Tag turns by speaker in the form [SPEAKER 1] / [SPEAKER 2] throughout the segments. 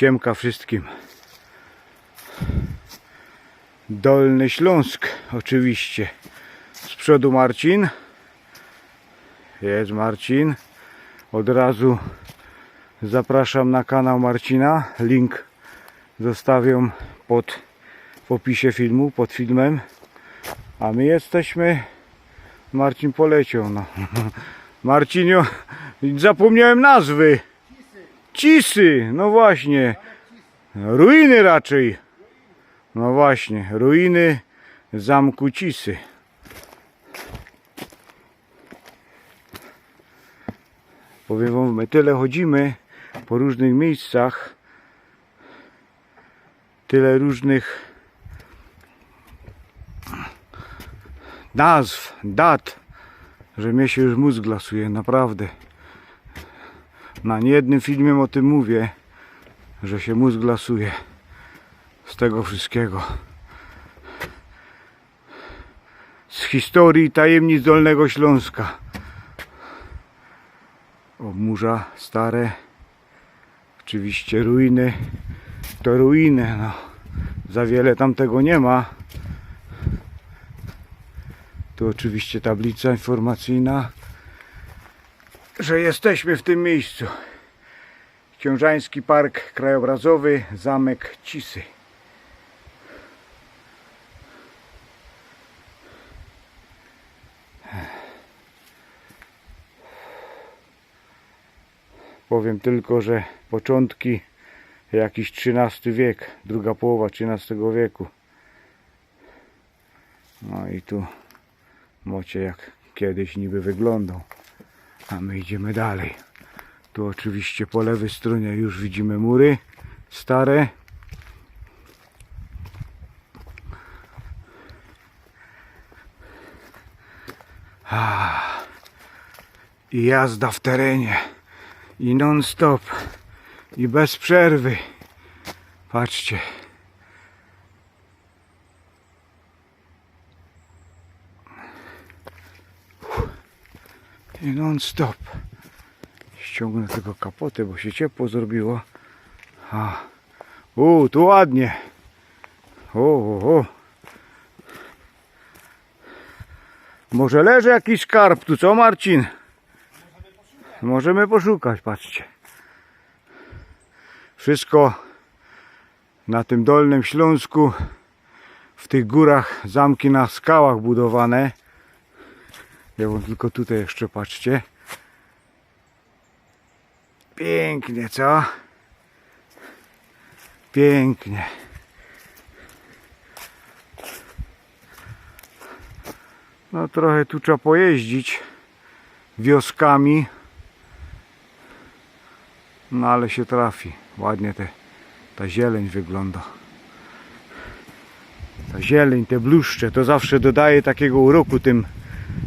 [SPEAKER 1] Siemka wszystkim. Dolny Śląsk oczywiście. Z przodu Marcin. Jest Marcin. Od razu zapraszam na kanał Marcina. Link zostawiam pod w opisie filmu, pod filmem. A my jesteśmy. Marcin poleciał. No. Marcinio, zapomniałem nazwy. Cisy, no właśnie. Ruiny raczej. No właśnie, ruiny zamku Cisy. Powiem wam, my tyle chodzimy po różnych miejscach. Tyle różnych nazw, dat, że mnie się już mózg lasuje, naprawdę. Na niejednym filmie o tym mówię, że się mózg lasuje z tego wszystkiego. Z historii tajemnic Dolnego Śląska. Obmurza stare, oczywiście ruiny, to ruiny, no. Za wiele tam tego nie ma. Tu oczywiście tablica informacyjna, że jesteśmy w tym miejscu. Książański Park Krajobrazowy, Zamek Cisy. Powiem tylko, że początki jakiś XIII wiek, druga połowa XIII wieku. No i tu mocie jak kiedyś niby wyglądał. A my idziemy dalej. Tu oczywiście po lewej stronie już widzimy mury stare. I jazda w terenie. I non stop. I bez przerwy. Patrzcie. I non stop. Ściągnę tego kapotę, bo się ciepło zrobiło. A. U, tu ładnie. O, o, o. Może leży jakiś skarb tu, co Marcin? Możemy poszukać, patrzcie. Wszystko na tym Dolnym Śląsku, w tych górach, zamki na skałach budowane. Ja wam tylko tutaj jeszcze patrzcie. Pięknie, co? Pięknie. No trochę tu trzeba pojeździć wioskami. No ale się trafi. Ładnie te, ta zieleń wygląda. Ta zieleń, te bluszcze, to zawsze dodaje takiego uroku tym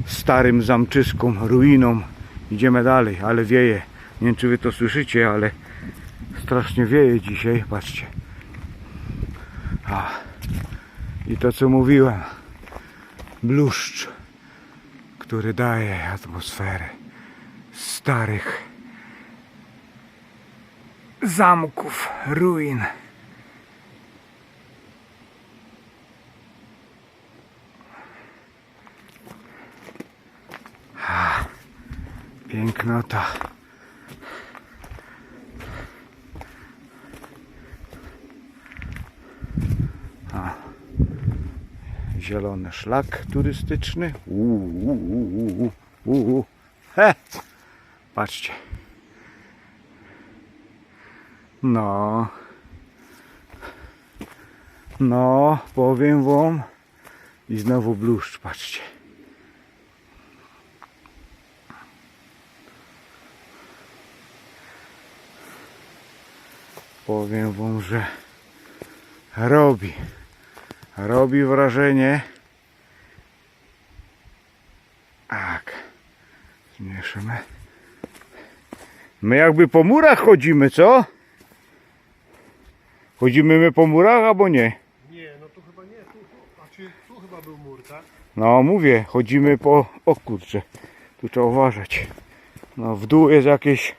[SPEAKER 1] starym zamczyskom, ruinom. Idziemy dalej, ale wieje. Nie wiem czy wy to słyszycie, ale strasznie wieje dzisiaj, patrzcie. A. I to co mówiłem, bluszcz, który daje atmosferę starych zamków, ruin. Pięknota. A. Zielony szlak turystyczny. Uuu, uuu, uuu, uuu. He! Patrzcie. No. No, powiem wam. I znowu bluszcz, patrzcie. Powiem wam, że robi. Robi wrażenie. Tak. Zmieszymy. My jakby po murach chodzimy, co? Chodzimy my po murach albo nie?
[SPEAKER 2] Nie, no tu chyba nie, tu, tu, a czy tu chyba był mur, tak?
[SPEAKER 1] No mówię, chodzimy po... O kurczę, tu trzeba uważać. No w dół jest jakieś...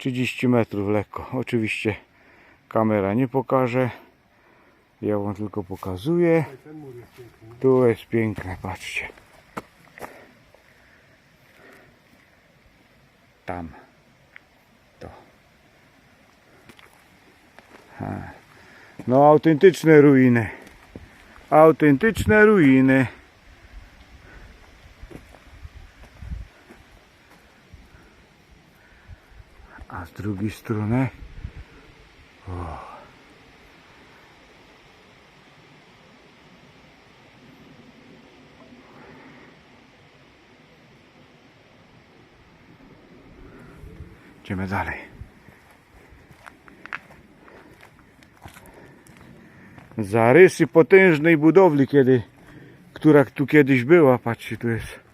[SPEAKER 1] 30 metrów lekko. Oczywiście kamera nie pokaże. Ja wam tylko pokazuję. Tu jest piękne, patrzcie. Tam. To. No, autentyczne ruiny. Autentyczne ruiny. Drugiej strony. O. Idziemy dalej. Zarysy potężnej budowli, kiedy, która tu kiedyś była. Patrzcie, tu jest.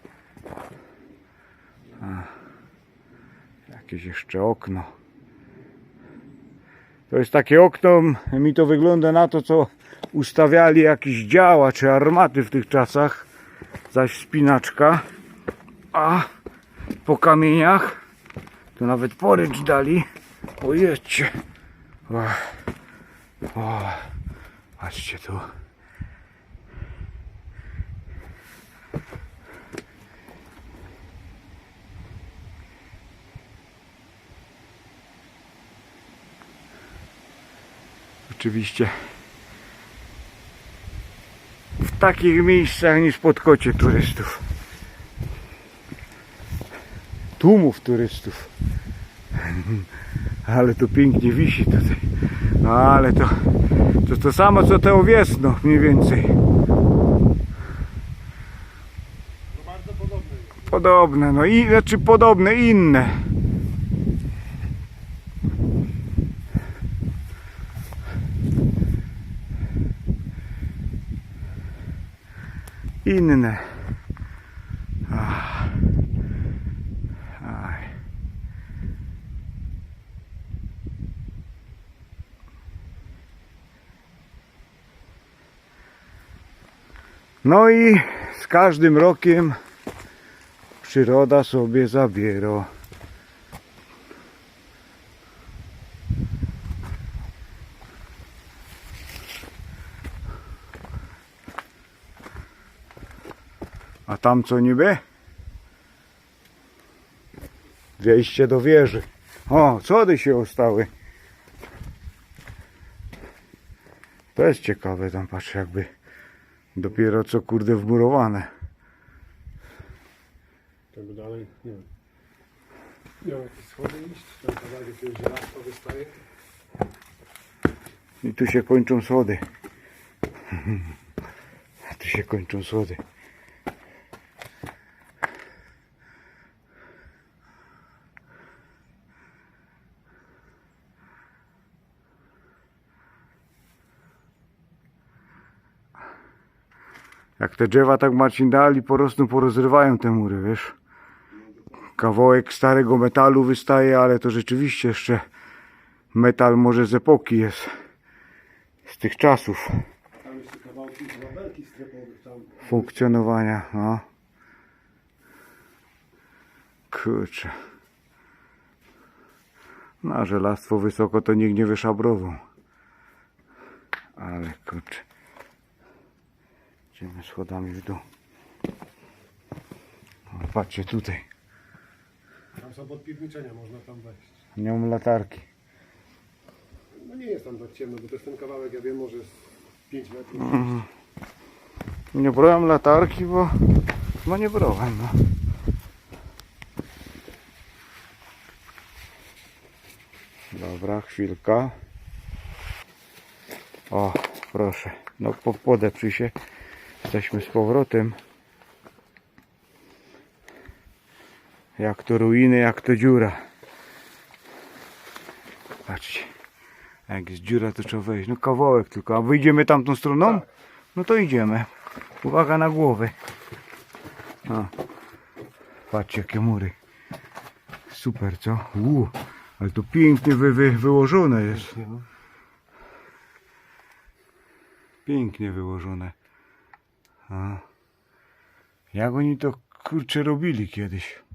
[SPEAKER 1] Jakieś jeszcze okno. To jest takie okno, mi to wygląda na to, co ustawiali jakieś działa czy armaty w tych czasach. Zaś spinaczka. A po kamieniach tu nawet porycz dali. O jedźcie. O, o, patrzcie tu. Oczywiście w takich miejscach nie spotkocie turystów. Tłumów turystów. Ale to pięknie wisi tutaj. No ale to to, to samo co te owiesno mniej więcej. Podobne, no i znaczy podobne inne. Inne. No i z każdym rokiem przyroda sobie zabiera. A tam co niby? Wejście do wieży. O, cody się ostały. To jest ciekawe, tam patrzę jakby dopiero co kurde wmurowane.
[SPEAKER 2] Tego dalej, nie wiem. Miał jakieś schody iść, tam kawałek jakiegoś żelazka wystaje.
[SPEAKER 1] I tu się kończą schody. Tu się kończą schody. Jak te drzewa tak Marcin dali, porosną, porozrywają te mury, wiesz. Kawałek starego metalu wystaje, ale to rzeczywiście jeszcze metal może z epoki jest. Z tych czasów funkcjonowania, no. Kurczę. Na żelastwo wysoko to nikt nie wyszabrował. Ale kurczę. Idziemy schodami w dół. O, patrzcie tutaj.
[SPEAKER 2] Tam są podpiwniczenia, można tam wejść.
[SPEAKER 1] Nie mam latarki.
[SPEAKER 2] No nie jest tam tak ciemno, bo to jest ten kawałek, ja wiem, może z 5 metrów.
[SPEAKER 1] Nie brałem latarki, bo no nie brałem. No. Dobra, chwilka. O, proszę. No po, podeprzyj się. Jesteśmy z powrotem. Jak to ruiny, jak to dziura. Patrzcie. Jak jest dziura, to trzeba wejść. No kawałek tylko. A wyjdziemy tamtą stroną?
[SPEAKER 2] Tak.
[SPEAKER 1] No to idziemy. Uwaga na głowy. O. Patrzcie jakie mury. Super, co? Uu, ale to pięknie wy, wy, wyłożone jest.
[SPEAKER 2] Nie, no.
[SPEAKER 1] Pięknie wyłożone. A. Jak oni to kurczę robili kiedyś?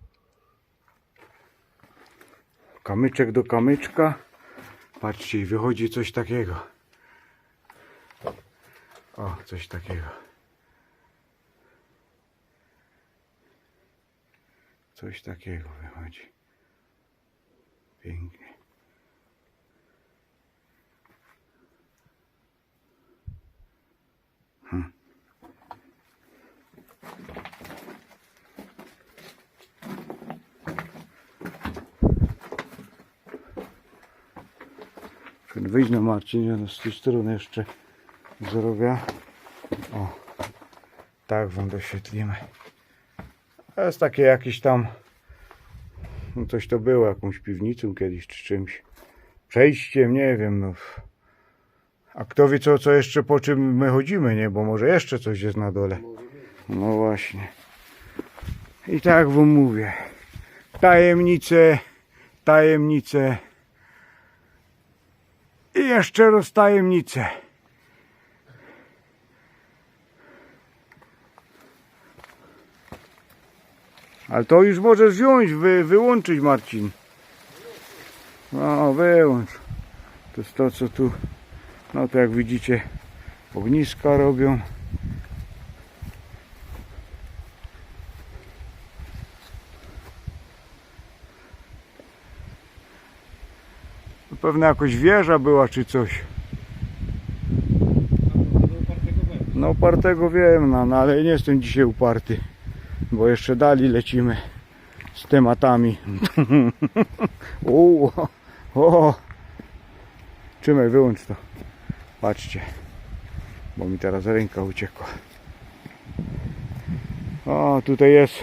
[SPEAKER 1] kamyczek do kamyczka. Patrzcie, i wychodzi coś takiego. O, coś takiego. Coś takiego wychodzi. Pięknie. Wyjdź na Marcinie, no z tej strony jeszcze zrobię. O, tak wam doświetlimy. To jest takie jakieś tam, no coś to było, jakąś piwnicą kiedyś czy czymś. Przejściem, nie wiem, no. A kto wie co, co jeszcze po czym my chodzimy, nie? Bo może jeszcze coś jest na dole. No właśnie. I tak wam mówię. Tajemnice, tajemnice. I jeszcze raz tajemnice. Ale to już możesz wziąć, wy, wyłączyć Marcin. No wyłącz. To jest to co tu, no to jak widzicie ogniska robią. To Pewnie jakoś wieża była czy coś. No upartego wiem, no, no ale nie jestem dzisiaj uparty, bo jeszcze dalej lecimy z tematami. o, o. Trzymaj, wyłącz to. Patrzcie, bo mi teraz ręka uciekła. O, tutaj jest,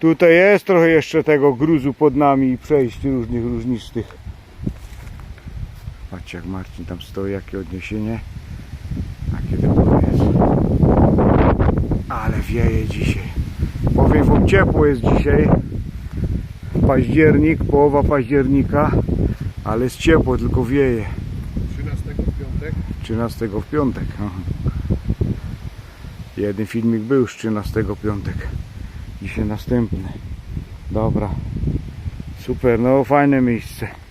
[SPEAKER 1] tutaj jest trochę jeszcze tego gruzu pod nami i przejść różnych, różnistych. Patrzcie jak Marcin tam stoi, jakie odniesienie. Jakie to jest. Ale wieje dzisiaj. Powiem wam ciepło jest dzisiaj. Październik, połowa października. Ale jest ciepło, tylko wieje.
[SPEAKER 2] 13 w piątek.
[SPEAKER 1] 13 w piątek. aha. Jeden filmik był już 13 piątek. Dzisiaj następny. Dobra. Super, no fajne miejsce.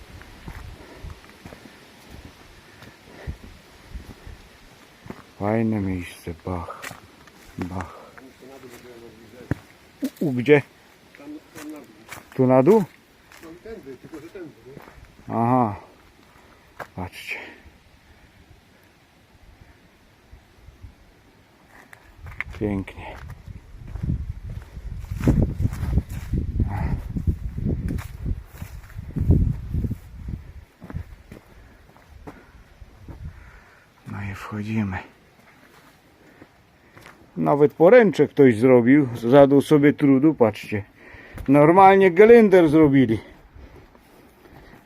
[SPEAKER 1] Fajne miejsce, bach. Bach. U, u gdzie? Tu na dół?
[SPEAKER 2] No i tędy, tylko że tędy?
[SPEAKER 1] Aha. Patrzcie. Pięknie. No i wchodzimy. Nawet poręcze ktoś zrobił. Zadał sobie trudu, patrzcie. Normalnie gelender zrobili.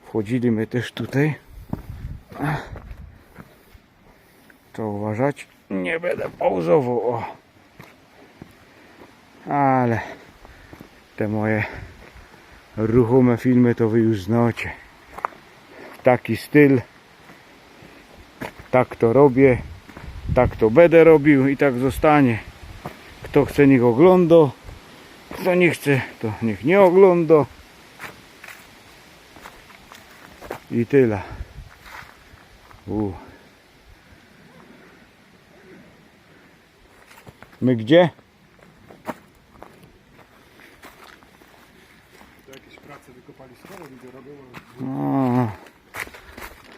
[SPEAKER 1] Wchodzili my też tutaj. To uważać. Nie będę pauzował. O. Ale te moje ruchome filmy to wy już znacie. Taki styl. Tak to robię. Tak to będę robił i tak zostanie. Kto chce niech ogląda. Kto nie chce to niech nie ogląda. I tyle. U. My gdzie?
[SPEAKER 2] To jakieś prace wykopaliskowe ludzie robią.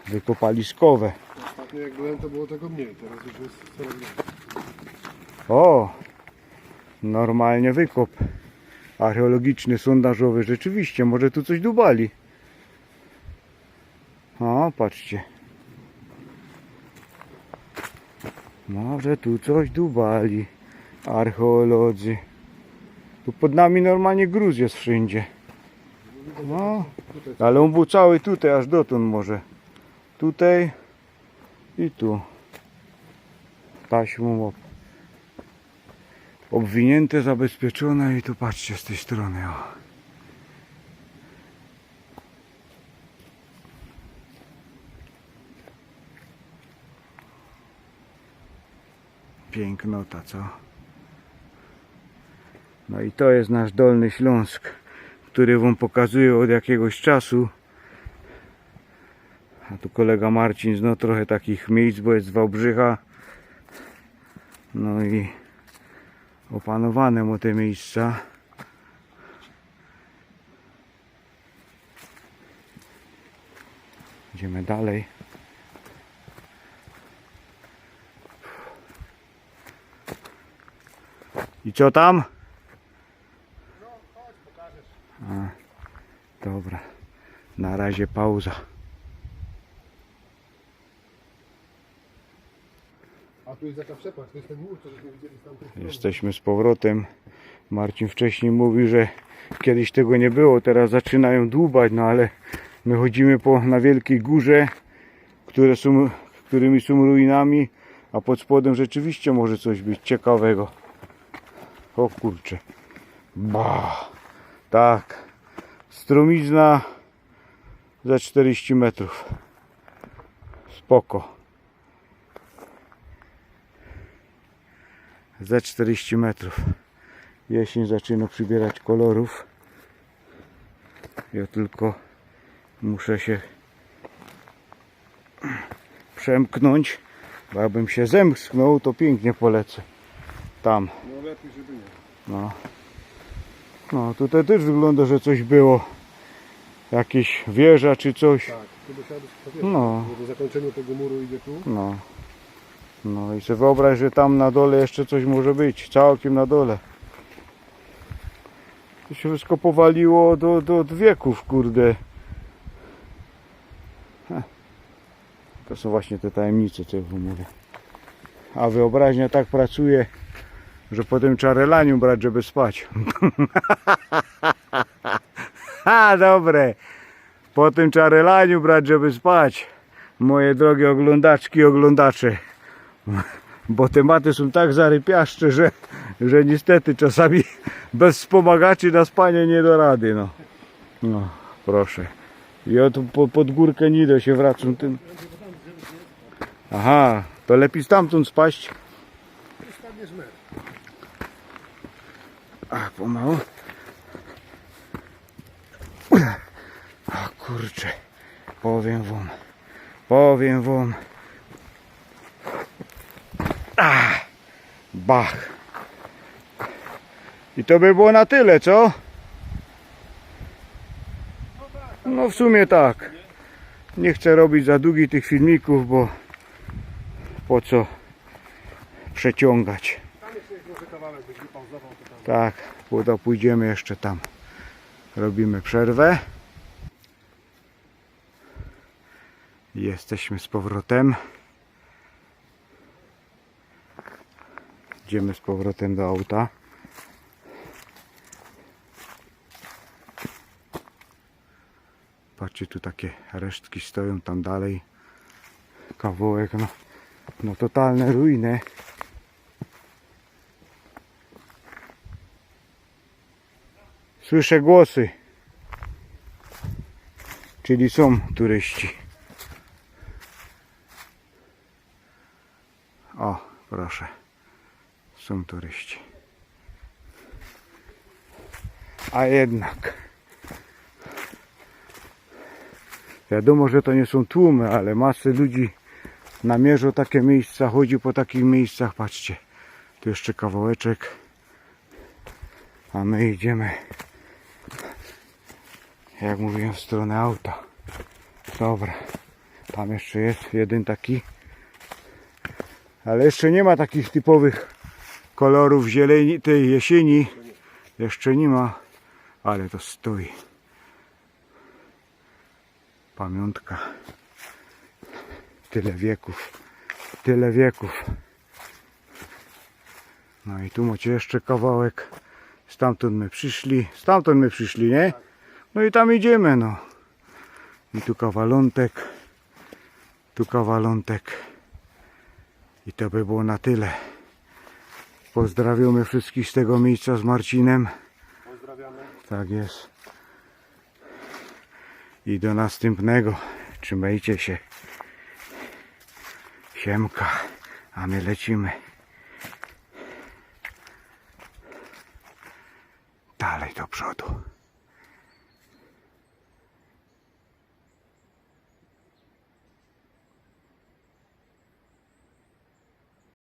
[SPEAKER 1] Wykopaliskowe.
[SPEAKER 2] Ostatnio jak byłem to było tego mniej, teraz już jest coraz mniej.
[SPEAKER 1] O! Normalnie wykop. Archeologiczny, sondażowy. Rzeczywiście, może tu coś dubali. O, patrzcie. Może tu coś dubali. Archeolodzy. Tu pod nami normalnie gruz jest wszędzie. No, ale on był cały tutaj, aż dotąd może. Tutaj i tu. Taśmą ob... obwinięte, zabezpieczone i tu patrzcie z tej strony. O. Pięknota, co? No i to jest nasz Dolny Śląsk, który wam pokazuję od jakiegoś czasu. A tu kolega Marcin zno trochę takich miejsc, bo jest z Wałbrzycha. No i opanowane mu te miejsca. Idziemy dalej. I co tam? A, dobra. Na razie pauza.
[SPEAKER 2] A tu jest przepaść, to jest ten mur, co żeśmy widzieli strony.
[SPEAKER 1] Jesteśmy z powrotem. Marcin wcześniej mówił, że kiedyś tego nie było, teraz zaczynają dłubać, no ale my chodzimy po, na wielkiej górze, które są, którymi są ruinami, a pod spodem rzeczywiście może coś być ciekawego. O kurcze. Ba. Tak. Strumizna za 40 metrów. Spoko. Za 40 metrów. Jesień zaczyna przybierać kolorów. Ja tylko muszę się przemknąć, bo jakbym się zemsknął, to pięknie polecę. Tam.
[SPEAKER 2] No lepiej, żeby nie.
[SPEAKER 1] No. No, tutaj też wygląda, że coś było. Jakieś wieża czy coś.
[SPEAKER 2] Tak, tu być powietrze.
[SPEAKER 1] No.
[SPEAKER 2] Do zakończenia tego muru idzie tu.
[SPEAKER 1] No. No i sobie wyobraź, że tam na dole jeszcze coś może być. Całkiem na dole. To się wszystko powaliło do, do, do wieków, kurde. To są właśnie te tajemnice, co ja mówię. A wyobraźnia tak pracuje, że potem trzeba relanium brać, żeby spać. ha, dobre. Potem trzeba relanium brać, żeby spać. Moje drogie oglądaczki oglądacze. Bo tematy są tak zarypiaszcze, że, że niestety czasami bez wspomagaczy na spanie nie do rady. No, no proszę. Ja tu po, pod górkę nie idę się wracam tym. Aha, to lepiej stamtąd spaść.
[SPEAKER 2] Tu spadniesz metr.
[SPEAKER 1] A, pomału. A kurczę, powiem wam, powiem wam. Ach, bach. I to by było na tyle, co? No w sumie tak. Nie chcę robić za długich tych filmików, bo po co przeciągać. Tak, bo to pójdziemy jeszcze tam. Robimy przerwę. Jesteśmy z powrotem. Idziemy z powrotem do auta. Patrzcie, tu takie resztki stoją tam dalej. Kawałek, no, no totalne ruiny. Słyszę głosy. Czyli są turyści. O, proszę. Są turyści. A jednak. Wiadomo, że to nie są tłumy, ale masy ludzi namierzą takie miejsca, chodzi po takich miejscach. Patrzcie, tu jeszcze kawałeczek. A my idziemy jak mówiłem, w stronę auta. Dobra. Tam jeszcze jest jeden taki. Ale jeszcze nie ma takich typowych kolorów zieleni, tej jesieni. Jeszcze nie ma. Ale to stoi. Pamiątka. Tyle wieków. Tyle wieków. No i tu macie jeszcze kawałek. Stamtąd my przyszli. Stamtąd my przyszli, nie? No i tam idziemy, no. I tu kawalątek. Tu kawalątek. I to by było na tyle. Pozdrawiamy wszystkich z tego miejsca z Marcinem.
[SPEAKER 2] Pozdrawiamy.
[SPEAKER 1] Tak jest. I do następnego. Trzymajcie się. Siemka. A my lecimy. Dalej do przodu.